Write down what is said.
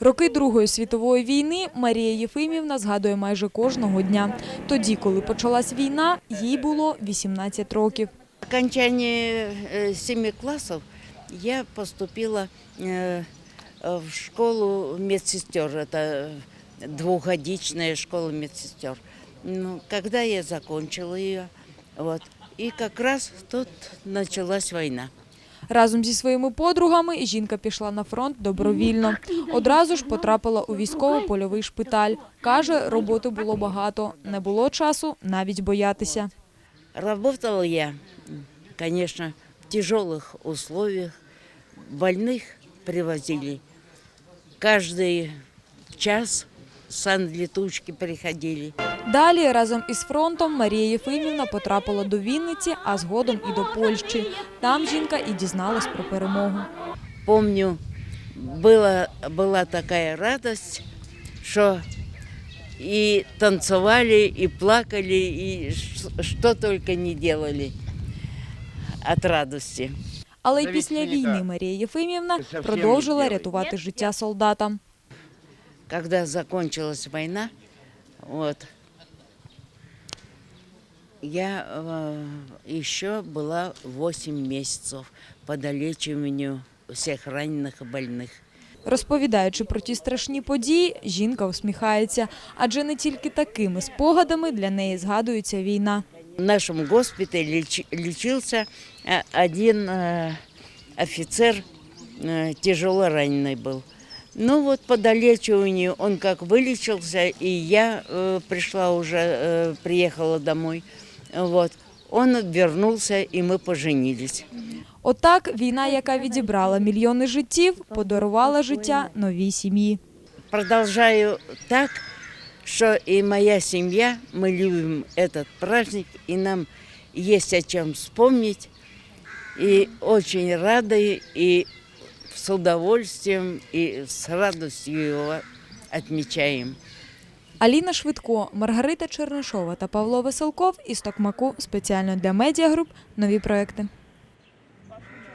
Роки Другої світової війни Марія Єфимівна згадує майже кожного дня. Тоді, коли почалась війна, їй було 18 років. окончании э, семи классов я поступила э, э, в школу медсестер. Это двухгодичная школа медсестер. Ну, когда я закончила ее, вот, и как раз тут началась война. Разом зі своїми подругами жінка пішла на фронт добровільно. Одразу ж потрапила у військово-польовий шпиталь. Каже, роботи було багато, не було часу навіть боятися. Работала я, м, конечно, в тяжелых условиях. Больных привозили. Каждый час санлетучки приходили. Далі разом із фронтом Марія Єфимівна потрапила до Вінниці, а згодом і до Польщі. Там жінка і дізналась про перемогу. Помню, была, была такая радость, что и танцевали, и плакали, и ш- что только не делали от радости. Але й після війни Марія Єфимівна продовжила рятувати життя солдатам Когда закончилась война, вот, я э, еще была 8 месяцев по долечиванию всех раненых и больных. Розповідаючи про ті страшні події, жінка усміхається, адже не тільки такими спогадами для неї згадується війна. В нашем госпитале леч- лечился э, один э, офицер, э, тяжело раненый был. Ну вот по долечиванию он как вылечился, и я э, пришла уже, э, приехала домой. Вот. Он вернулся, и мы поженились. Отак війна, яка відібрала мільйони життів, подарувала життя новій сім'ї. Продолжаю так, что и моя семья, мы любим этот праздник, и нам есть о чем вспомнить. И очень рады, и с удовольствием, и с радостью его отмечаем. Аліна Швидко, Маргарита Чернишова та Павло Веселков із Токмаку спеціально для медіагруп нові проекти.